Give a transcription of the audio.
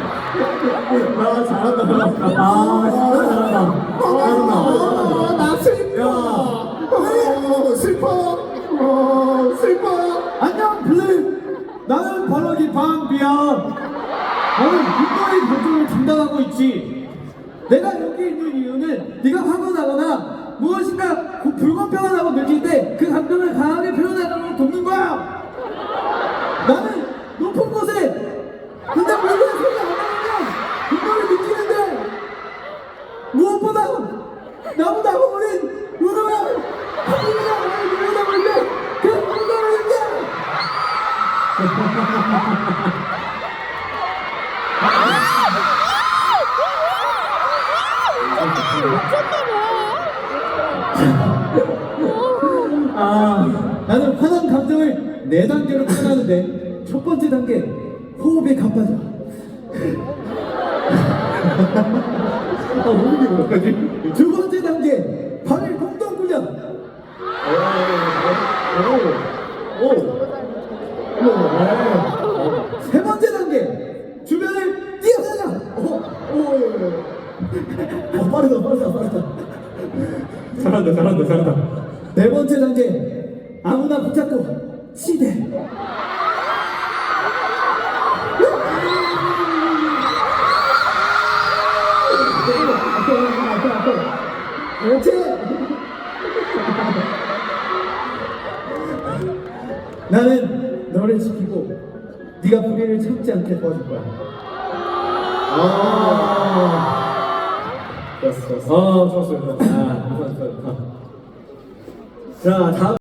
아 잘한다 잘한다 아 진짜 잘한다 아, 나 슬퍼. 어, 슬퍼. 어, 슬퍼. 안녕 블랙 나는 바로 이 방비야 나는 빅보이 활동을 담당하고 있지 내가 여기 있는 이유는 네가 화가 나거나 무엇인가 그 불공평하다고 느낄 때 그 감정을 강하게 표현하도록 돕는 거야 나는 높은 곳에 근데 물건에 소리 안 나면 그거를 느끼는데 무엇보다 나보다 어린 누나가 하늘이가 나를 내려다볼 때그 감정을 느껴 아, 나는 화난 감정을 네 단계로 표현하는데 첫 번째 단계 호흡에 가빠져. 아, 모르게 뭐라지? 두 번째 단계 발을 공동 굴려. 오, 오, 오. 세 번째 단계 주변을 뛰어다녀. 오, 오, 어, 빠르다, 빠르다, 빠르다. 잘한다, 잘한다, 잘한다. 네 번째 단계 아무나 붙잡고 치대 그렇지 나는 너를 지키고 네가 불의를 참지 않게 도와줄 거야 아 좋았어, 좋았어. 아, 좋았어요. 아, 좋았어요. 자, 다음.